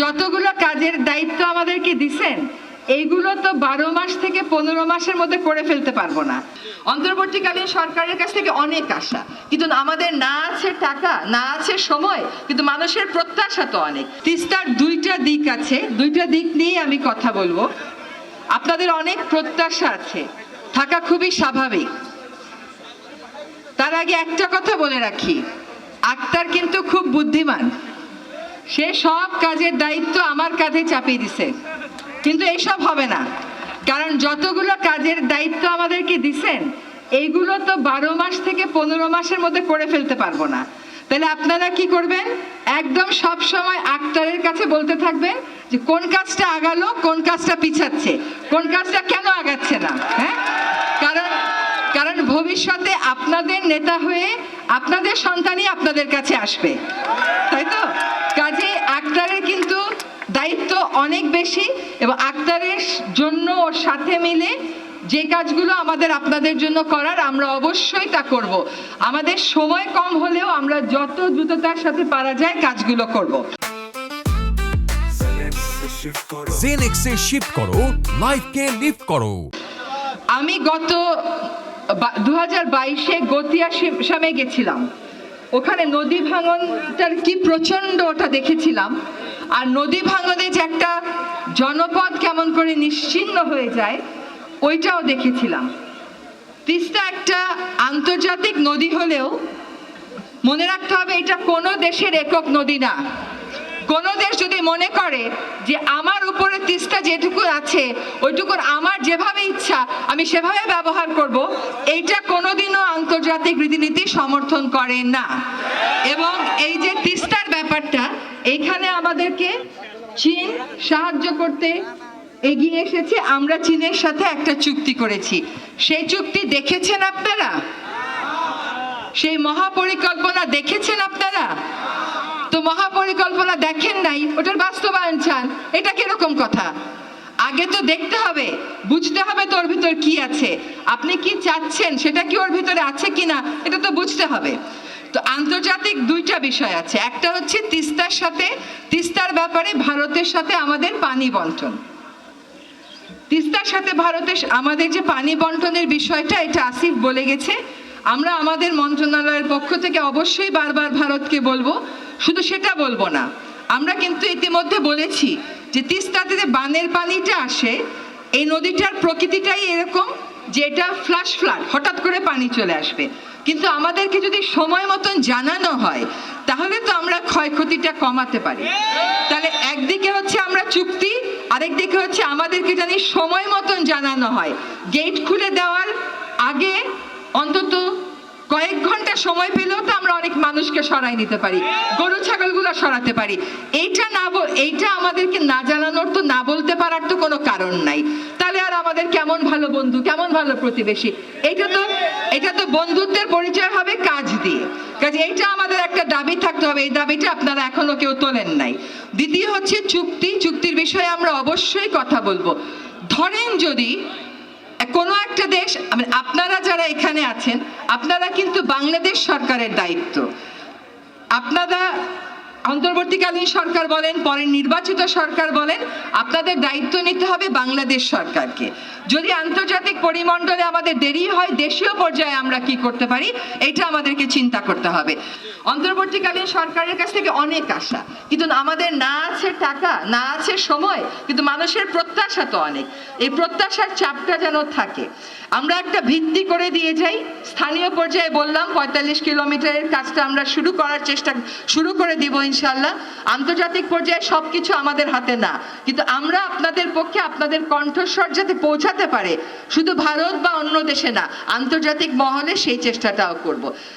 যতগুলো কাজের দায়িত্ব আমাদেরকে দিছেন, এইগুলো তো বারো মাস থেকে পনেরো মাসের মধ্যে করে ফেলতে পারব না। অন্তর্বর্তীকালীন সরকারের কাছ থেকে অনেক আশা। কিন্তু আমাদের না আছে টাকা, না আছে সময়, কিন্তু মানুষের প্রত্যাশা তো অনেক। তিস্তার দুইটা দিক আছে, দুইটা দিক নিয়ে আমি কথা বলব। আপনাদের অনেক প্রত্যাশা আছে, থাকা খুবই স্বাভাবিক। তার আগে একটা কথা বলে রাখি, আক্তার কিন্তু খুব বুদ্ধিমান। সে সব কাজের দায়িত্ব আমার কাঁধে চাপিয়ে দিছে। কিন্তু এইসব হবে না। কারণ যতগুলো কাজের দায়িত্ব আমাদেরকে দিছেন এইগুলো তো বারো মাস থেকে পনেরো মাসের মধ্যে করে ফেলতে পারব না। তাহলে আপনারা কি করবেন? একদম সব সময় আক্তারের কাছে বলতে থাকবেন যে, কোন কাজটা আগালো, কোন কাজটা পিছাচ্ছে। কোন কাজটা কেন আগাচ্ছে না হ্যাঁ? কারণ কারণ ভবিষ্যতে আপনাদের নেতা হয়ে আপনাদের সন্তানই আপনাদের কাছে আসবে। তাই তো কাজে আক্তারের কিন্তু দায়িত্ব অনেক বেশি এবং আক্তারের জন্য ওর সাথে মিলে যে কাজগুলো আমাদের আপনাদের জন্য করার আমরা অবশ্যই তা করব। আমাদের সময় কম হলেও আমরা যত দ্রুততার সাথে পারা যায় কাজগুলো করব। জেনেক্সে শিফট করো লাইফকে লিফট করো। আমি গত দু হাজার বাইশে গতিয়া সামে গেছিলাম। ওখানে নদী ভাঙনটার কি প্রচণ্ড ওটা দেখেছিলাম। আর নদী ভাঙনে যে একটা জনপদ কেমন করে নিশ্চিন্ন হয়ে যায়, ওইটাও দেখেছিলাম। তিস্তা একটা আন্তর্জাতিক নদী হলেও মনে রাখতে হবে এটা কোনো দেশের একক নদী না। কোনো দেশ যদি মনে করে যে আমার উপরে তিস্তা যেটুকু আছে, ওইটুকুর আমার যেভাবে ইচ্ছা, আমি সেভাবে ব্যবহার করব, এইটা কোনোদিনও আন্তর্জাতিক রীতিনীতি সমর্থন করে না। এবং এই যে তিস্তার ব্যাপারটা, এইখানে আমাদেরকে চীন সাহায্য করতে এগিয়ে এসেছে। আমরা চীনের সাথে একটা চুক্তি করেছি। সেই চুক্তি দেখেছেন আপনারা? সেই মহাপরিকল্পনা দেখেছেন আপনারা? তো মহাপরিকল্পনা দেখেন নাই, ওটার বাস্তবায়ন চান। এটা কীরকম কথা? আগে তো দেখতে হবে, বুঝতে হবে তো ওর ভিতর কি আছে। আপনি কি চাচ্ছেন, সেটা কি ওর ভিতরে আছে কিনা, এটা তো বুঝতে হবে। তো আন্তর্জাতিক দুইটা বিষয় আছে। একটা হচ্ছে তিস্তার সাথে, তিস্তার ব্যাপারে ভারতের সাথে আমাদের পানি বন্টন। তিস্তার সাথে ভারতের আমাদের যে পানি বন্টনের বিষয়টা, এটা আসিফ বলে গেছে। আমরা আমাদের মন্ত্রণালয়ের পক্ষ থেকে অবশ্যই বারবার ভারতকে বলব। শুধু সেটা বলব না, আমরা কিন্তু ইতিমধ্যে বলেছি যে তিস্তাতে যে বানের পানিটা আসে, এই নদীটার প্রকৃতিটাই এরকম। যে এটা ফ্লাশ ফ্লাড হঠাৎ করে পানি চলে আসবে। কিন্তু আমাদেরকে যদি সময় মতন জানানো হয়, তাহলে তো আমরা ক্ষয়ক্ষতিটা কমাতে পারি। তাহলে একদিকে হচ্ছে আমরা চুক্তি আরেকদিকে হচ্ছে আমাদেরকে জানি সময় মতন জানানো হয়। গেট খুলে দেওয়ার আগে অন্তত কয়েক ঘণ্টা সময় পেলেও তো আমরা অনেক মানুষকে সরাই নিতে পারি, গরু, ছাগলগুলো সরাতে পারি। এইটা না এইটা আমাদেরকে না জানানোর তো না বলতে পারার তো কোনো কারণ নাই। আমাদের কেমন ভালো বন্ধু, কেমন ভালো প্রতিবেশী? এটা তো এটা তো বন্ধুত্বের পরিচয় হবে কাজ দিয়ে। কাজে এইটা আমাদের একটা দাবি থাকতে হবে, এই দাবিটা আপনারা এখনও কেউ তোলেন নাই। দ্বিতীয় হচ্ছে চুক্তি, চুক্তির বিষয়ে আমরা অবশ্যই কথা বলব। ধরেন যদি কোনো একটা দেশ আপনারা যারা এখানে আছেন, আপনারা কিন্তু বাংলাদেশ সরকারের দায়িত্ব। আপনারা অন্তর্বর্তীকালীন সরকার বলেন, পরে নির্বাচিত সরকার বলেন, আপনাদের দায়িত্ব নিতে হবে বাংলাদেশ সরকারকে। যদি আন্তর্জাতিক পরিমণ্ডলে আমাদের দেরি হয়, দেশীয় পর্যায়ে আমরা কি করতে পারি, এটা আমাদেরকে চিন্তা করতে হবে। অন্তর্বর্তীকালীন সরকারের কাছ থেকে অনেক আশা, কিন্তু আমাদের না আছে টাকা, না আছে সময়, কিন্তু মানুষের প্রত্যাশা তো অনেক। এই প্রত্যাশার চাপটা যেন থাকে। আমরা একটা ভিত্তি করে দিয়ে যাই, স্থানীয় পর্যায়ে বললাম, পঁয়তাল্লিশ কিলোমিটারের কাজটা আমরা শুরু করার চেষ্টা, শুরু করে দিব ইনশাল্লাহ আন্তর্জাতিক পর্যায়ে সব কিছু আমাদের হাতে না। কিন্তু আমরা আপনাদের পক্ষে আপনাদের কণ্ঠস্বর যাতে পৌঁছাতে পারে, শুধু ভারত বা অন্য দেশে না, আন্তর্জাতিক মহলে সেই চেষ্টাটাও করব।